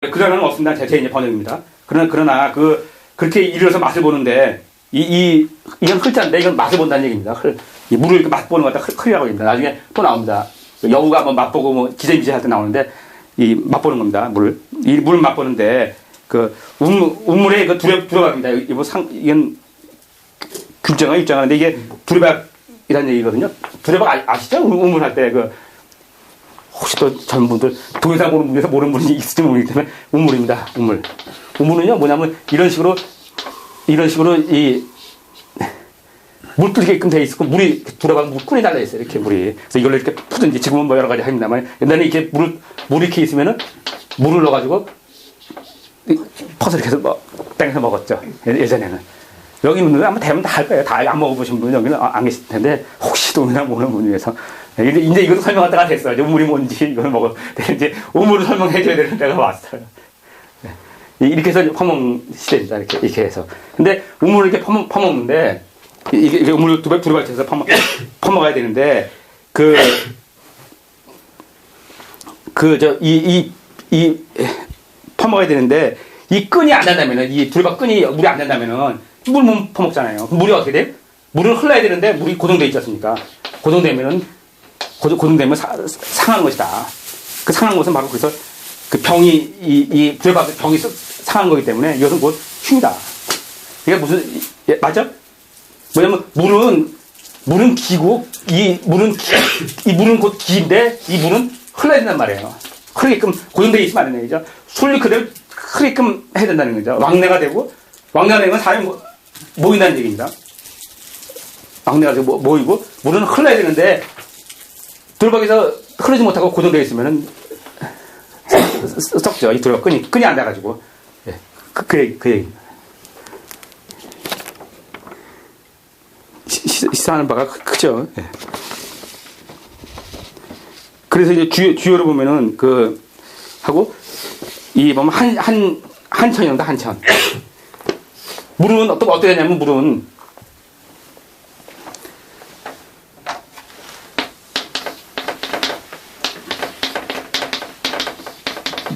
그러는 없습니다. 제, 제 이제 번역입니다. 그러나, 그러나, 그, 그렇게 일어서 맛을 보는데, 이, 이, 이건 흘자인데, 이건 맛을 본다는 얘기입니다. 흘, 이 물을 이렇게 맛보는 것 같다. 흘이라고 합니다. 나중에 또 나옵니다. 여우가 뭐 맛보고 뭐 기재미제 할때 나오는데, 이 맛보는 겁니다. 물을. 이 물을 맛보는데, 그, 우물, 우물에 그 두레, 두레박입니다. 이뭐 상, 이건 귤정아 입장하는데 이게 두레박이라는 얘기거든요. 두레박 아, 아시죠? 우물 할 때 그, 혹시 또 젊은 분들 동영상 보는 분에서 모르는 분이 있을지 모르기 때문에 우물입니다. 우물. 우물은요 뭐냐면 이런 식으로 이런 식으로 이물 끓게끔 돼 있고 물이 돌아가면 물 끓이 달려 있어요. 이렇게 물이. 그래서 이걸로 이렇게 푸든지 지금은 뭐 여러 가지 합니다만 옛날에 이렇게 물을 물이 이렇게 있으면은 물을 넣어가지고 퍼서 이렇게 해서 뭐 땡서 먹었죠. 예- 예전에는. 여기 있는 분들은 아마 대부분 다 할 거예요. 다 안 먹어보신 분은 여기는 안 계실 텐데, 혹시 동영상 보는 분 중에서. 예, 이제, 이제 이것도 설명할 때가 됐어요. 이제 우물이 뭔지 이걸 먹어. 이제 우물을 설명해줘야 되는 때가 왔어요. 예. 이렇게 해서 퍼먹는 시대입니다. 이렇게, 이렇게 해서. 근데 우물을 이렇게 퍼먹, 퍼먹는데, 이게, 이게 우물을 두 배, 두루 발쳐서 퍼먹, 퍼먹어야 되는데, 그, 그, 저, 이, 이, 이, 퍼먹어야 되는데, 이 끈이 안 난다면은, 이 두레박 끈이 물이 안 난다면은, 물 못 퍼먹잖아요. 물이 어떻게 돼요? 물을 흘러야 되는데, 물이 고정돼 있지 않습니까? 고정되면은, 고정, 고정되면 사, 상하는 것이다. 그 상한 것은 바로 그래서 그 병이, 이, 이 두레박 병이 스- 상한 거기 때문에 이것은 곧 흉이다. 이게 무슨, 예, 맞죠? 뭐냐면, 물은, 물은 기고, 이 물은, 기- 이 물은 곧 기인데, 이 물은 흘러야 된단 말이에요. 흐르게끔 고정되어 있으면 안 되는 얘기죠. 술이 그대로 흐르게끔 해야 된다는 거죠. 왕래가 되고, 왕래가 되면 사람이 모- 모인다는 얘기입니다. 되고 모- 모이고, 물은 흘러야 되는데, 돌박에서 흐르지 못하고 고정되어 있으면은, 썩죠. 이 돌박 끈이, 끈이 안 닿아가지고. 예. 그, 그, 얘기- 그 얘기. 시사하는 바가 크- 크죠. 예. 그래서 이제 주요, 주요를 보면은 그 하고 이 보면 한 한 한천이다 한천. 물은 어떻게 어떻게 되냐면 물은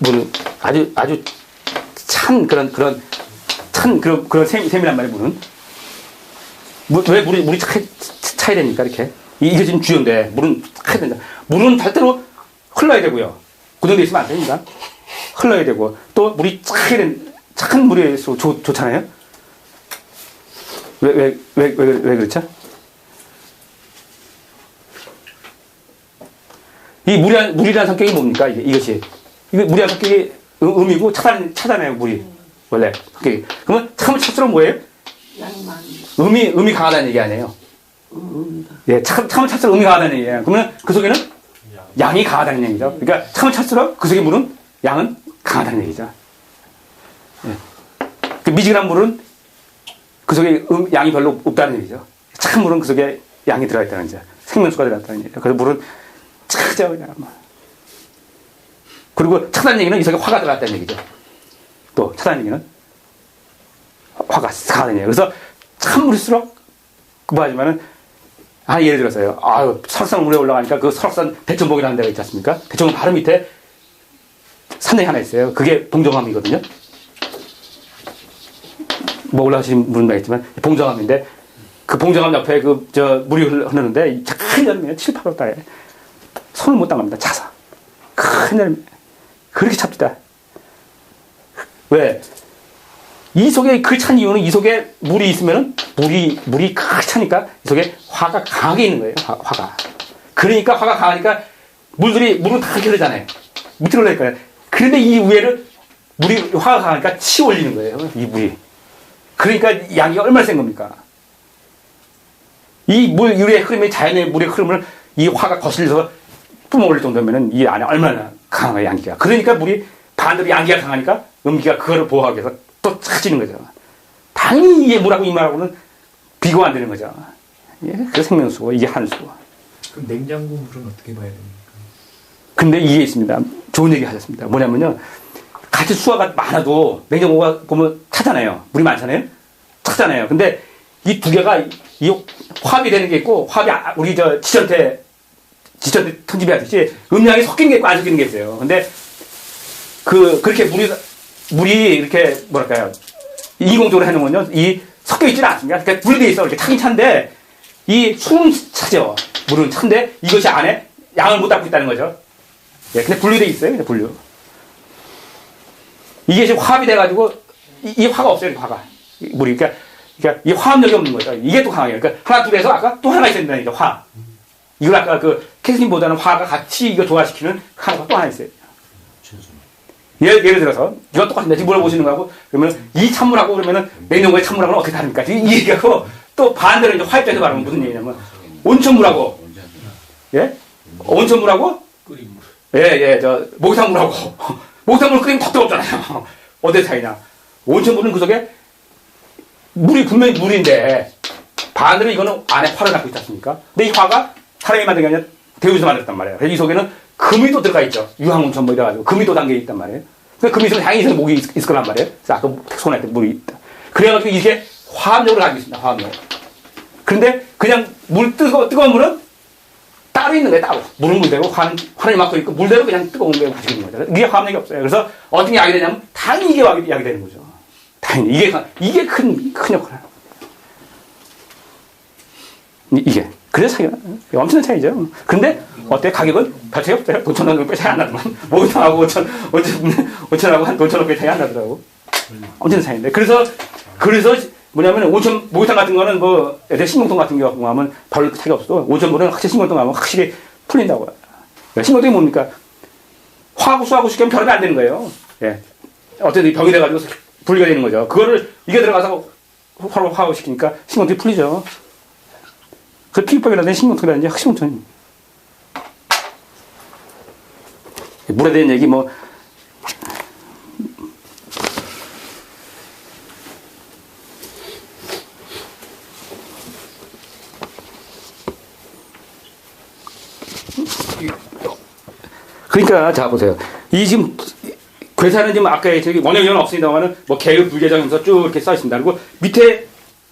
물은 아주 아주 찬 그런 그런 찬 그런 그런 셈, 셈이란 말이에요 물은. 물, 왜 물이, 물이 차, 차야 됩니까, 이렇게? 이- 이게 지금 주요인데, 물은 차야 된다. 물은 절대로 흘러야 되고요. 고정되어 있으면 안 됩니다. 흘러야 되고, 또 물이 차야 된, 착한 물일수록 좋, 좋잖아요? 왜, 왜, 왜, 왜, 왜 그렇죠? 이 물이란, 물이라는 성격이 뭡니까, 이게, 이것이? 이거 물이라는 성격이 음- 음이고 차단, 차잖아요, 물이. 원래. 성격이. 그러면 참을 찰수록 뭐예요? 양만 음이, 음이 강하다는 얘기 아니에요. 음다. 예, 참, 참을 찰수록 음이 강하다는 얘기예요. 그러면 그 속에는 양이 강하다는 얘기죠. 그러니까 참을 찰수록 그 속에 물은 양은 강하다는 얘기죠. 예. 그 미지근한 물은 그 속에 음, 양이 별로 없다는 얘기죠. 참 물은 그 속에 양이 들어가 있다는 거죠. 생명수가 들어갔다는 얘기죠. 그래서 물은 차죠, 그냥. 뭐. 그리고 차다는 얘기는 이 속에 화가 들어갔다는 얘기죠. 또 차다는 얘기는 화가 강하다는 얘기예요. 그래서 참물일수록 그거하지만은 아 예를 들어서요. 아유 설산 물에 올라가니까 그 설산 대천봉이라는 데가 있지 않습니까? 대천봉 바로 밑에 산에 하나 있어요. 그게 봉정암이거든요. 뭐 올라가시는 분은 알겠지만 봉정암인데 그 봉정암 옆에 그 저 물이 흐르는데 큰 여름에 7, 8월 달에 손을 못 담갑니다. 차서 큰 여름에 그렇게 찹니다. 왜? 이 속에 그 찬 이유는 이 속에 물이 있으면 물이 물이 크게 차니까 이 속에 화가 강하게 있는 거예요. 화, 가 그러니까 화가 강하니까 물들이 물은 다 흐르잖아요. 밑으로 흘러니까요. 그런데 이 위에를 물이 화가 강하니까 치워 올리는 거예요. 이 물이. 그러니까 양이 얼마나 센 겁니까? 이물 위의 흐름이 자연의 물의 흐름을 이 화가 거슬려서 뿜어올릴 정도면은 이 안에 얼마나 강한 양기가. 그러니까 물이 반대로 양기가 강하니까 음기가 그거를 보호하기 위해서 또 차지는 거죠. 당연히 이게 물하고 이 말하고는 비교가 안 되는 거죠. 예, 그 생명수고 이게 한수고. 그럼 냉장고 물은 어떻게 봐야 됩니까? 근데 이게 있습니다. 좋은 얘기 하셨습니다. 뭐냐면요. 같이 수화가 많아도 냉장고가 보면 차잖아요. 물이 많잖아요. 차잖아요. 근데 이 두 개가 이 화합이 되는 게 있고 화합이 아- 우리 저 지전태 지전태 편집이 하듯이 음량이 섞이는 게 있고 안 섞이는 게 있어요. 근데 그, 그렇게 물이, 물이 이렇게, 뭐랄까요. 인공적으로 해놓은 건요, 이 섞여 있지는 않습니다. 그러니까 분리되어 있어. 이렇게 차긴 찬데, 이 숨은 차죠. 물은 찬데, 이것이 안에 양을 못 담고 있다는 거죠. 예, 근데 분리되어 있어요. 분류. 이게 지금 화합이 돼가지고, 이, 이 화가 없어요. 이 화가. 이 물이. 그러니까, 그러니까 이 화합력이 없는 거죠. 이게 또 강해요. 그러니까 하나, 둘에서 아까 또 하나가 있어야 된다니까, 화. 이걸 아까 그 캐스틴보다는 화가 같이 이거 조화시키는 하나가 또 하나 있어요. 예를, 예를 들어서, 이거 똑같습니다. 지금 물어보시는 거하고, 그러면 이 찬물하고 그러면은 냉장고의 찬물하고는 어떻게 다릅니까? 이, 이 얘기하고 또 반대로 이제 화입자에서 말하면 무슨 얘기냐면, 온천물하고, 예? 온천물하고, 끓인 물. 예, 예, 저, 목욕탕물하고, 목욕탕물 끓이면 턱도 없잖아요. 어디 차이냐. 온천 물은 그 속에 물이 분명히 물인데, 반대로 이거는 안에 화를 갖고 있지 않습니까? 근데 이 화가 사람이 만든 게 아니라 대우에서 만들었단 말이에요. 그래서 이 속에는 금이 또 들어가 있죠. 유황온천 뭐 이래가지고 금이 또 담겨 있단 말이에요. 그 금이 있으면 당연히 목이 있, 있을 거란 말이에요. 그래서 아까 손에 때 물이 있다. 그래가지고 이게 화합력을 가지고 있습니다. 화합력. 그런데 그냥 물 뜨거 뜨거운 물은 있는 거예요. 따로. 물은 물대로 화는 화를 막고 있고 물대로 그냥 뜨거운 거에 가지고 있는 거죠. 이게 화합력이 없어요. 그래서 어떻게 약이 되냐면 당연히 이게 약이, 약이 되는 거죠. 당연히 이게 이게 큰 큰 역할을 하는 이게 그래서 차이가. 엄청난 차이죠. 근데 어때 가격은 별 차이 없어요. 돈천 원꽤 차이 안 나더만 목욕탕하고 오천 오천 오천하고 한 돈천 원꽤 차이 안 나더라고. 엄청난 차이인데 그래서 그래서 뭐냐면 오천 목욕탕 같은 거는 뭐 예를 신공통 같은 경우 하면 별 차이가 없어도 오천 물은 확실히 신공통 하면 확실히 풀린다고요. 신공통이 뭡니까? 화하고 수하고 시키면 결합이 안 되는 거예요. 예. 어쨌든 병이 돼가지고 분리가 되는 거죠. 그거를 이게 들어가서 화로 화하고 시키니까 신공통이 풀리죠. 그 피부병이라든지 신경통이라든지 흑신경통입니다. 물에 대한 얘기 뭐 그러니까 자 보세요. 이 지금 괴사는 지금 아까 저기 원형은 없습니다만은 뭐 개의 불개정에서 쭉 이렇게 써 있습니다. 그리고 밑에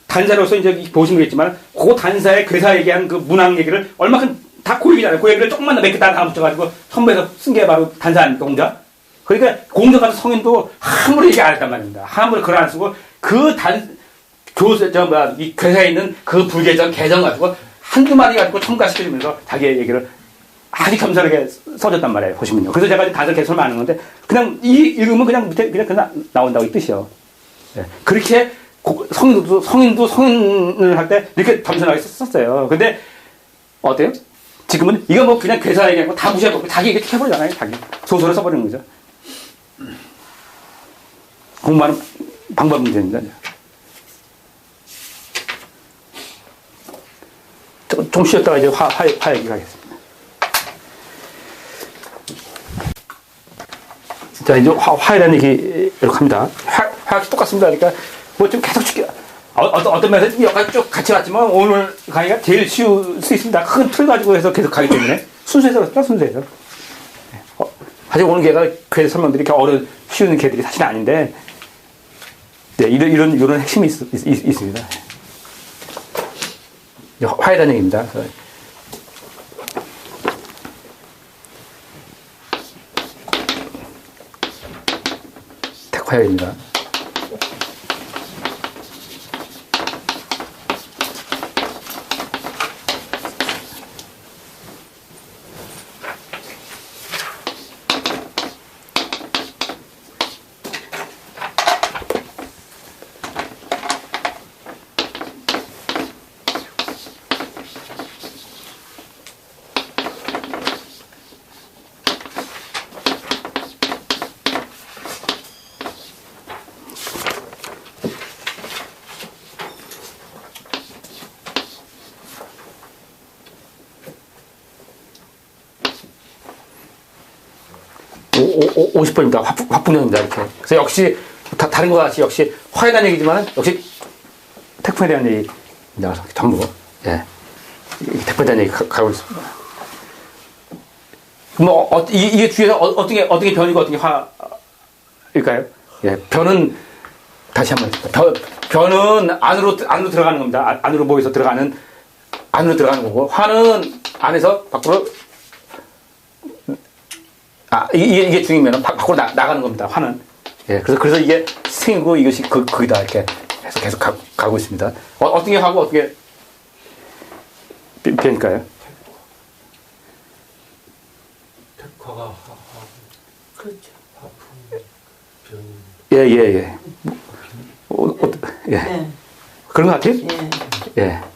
단사로서 이제 보시면 겠지만 그 단사의 괴사 얘기한 그 문학 얘기를 얼마큼 다 고얘기잖아요. 그 얘기를 조금만 몇개다 붙여가지고 선배에서 쓴 게 바로 단사 아닙니까 공자? 그러니까 공자 같은 성인도 함부로 얘기 안 했단 말입니다. 함부로 글안 쓰고 그 단 교수 저 뭐야 이 괴사에 있는 그 불개정 개정 가지고 한두 마디 가지고 첨가시켜주면서 자기의 얘기를 아주 겸손하게 써줬단 말이에요. 보시면요. 그래서 제가 다들 개설 많은 건데 그냥 이 읽으면 그냥 밑에 그냥 그냥 나온다고 이 뜻이요. 예. 그렇게 고- 성인도 성인도 성인을 할 때 이렇게 겸손하게 썼어요. 근데 어때요? 지금은 이거 뭐 그냥 괴사 얘기하고 다 무시하고 자기 얘기 해버리잖아요. 자기 소설을 써버리는 거죠. 공부하는 방법 문제입니다. 좀, 좀 쉬었다가 이제 화, 화, 화 얘기 가겠습니다. 자, 이제 화, 대한 얘기 이렇게 합니다. 화, 화학이 똑같습니다. 그러니까 뭐 좀 계속 쉽게 어, 어떤, 어떤 면에서 여기까지 쭉 같이 왔지만 오늘 강의가 제일 쉬울 수 있습니다. 큰 틀 가지고 해서 계속 가기 때문에 순수해서 그렇습니다. 순수해서. 어, 사실 오늘 걔가 그 설명들이 이렇게 어려 쉬운 개들이 사실 아닌데 네, 이런, 이런, 이런 핵심이 있, 있, 있. 이제 화- 화해라는 얘기입니다. 그래서 택화해입니다. 50번입니다. 화풍, 화풍령입니다. 이렇게. 그래서 역시, 다, 다른 것 같이 역시 화에 대한 얘기지만 역시 태풍에 대한 얘기입니다. 전부. 예. 이 태풍에 대한 얘기 가, 가고 있습니다. 뭐, 어, 이, 이게 뒤에서 어, 어떻게, 어떻게 변이고 어떻게 화일까요? 예. 변은, 다시 한 번. 변, 변은 안으로, 안으로 들어가는 겁니다. 안- 안으로 모여서 들어가는, 안으로 들어가는 거고, 화는 안에서 밖으로 아, 이게, 이게 중이면 밖으로 나, 나가는 겁니다. 화는. 예, 그래서, 그래서 이게 스윙이고 이것이 그, 거기다 이렇게 계속, 계속 가, 가고 있습니다. 어, 어떻게 하고 어떻게 변일까요? 백화가 그렇죠. 예, 예, 예. 어, 어, 예. 네. 그런 것 같아요? 예. 예.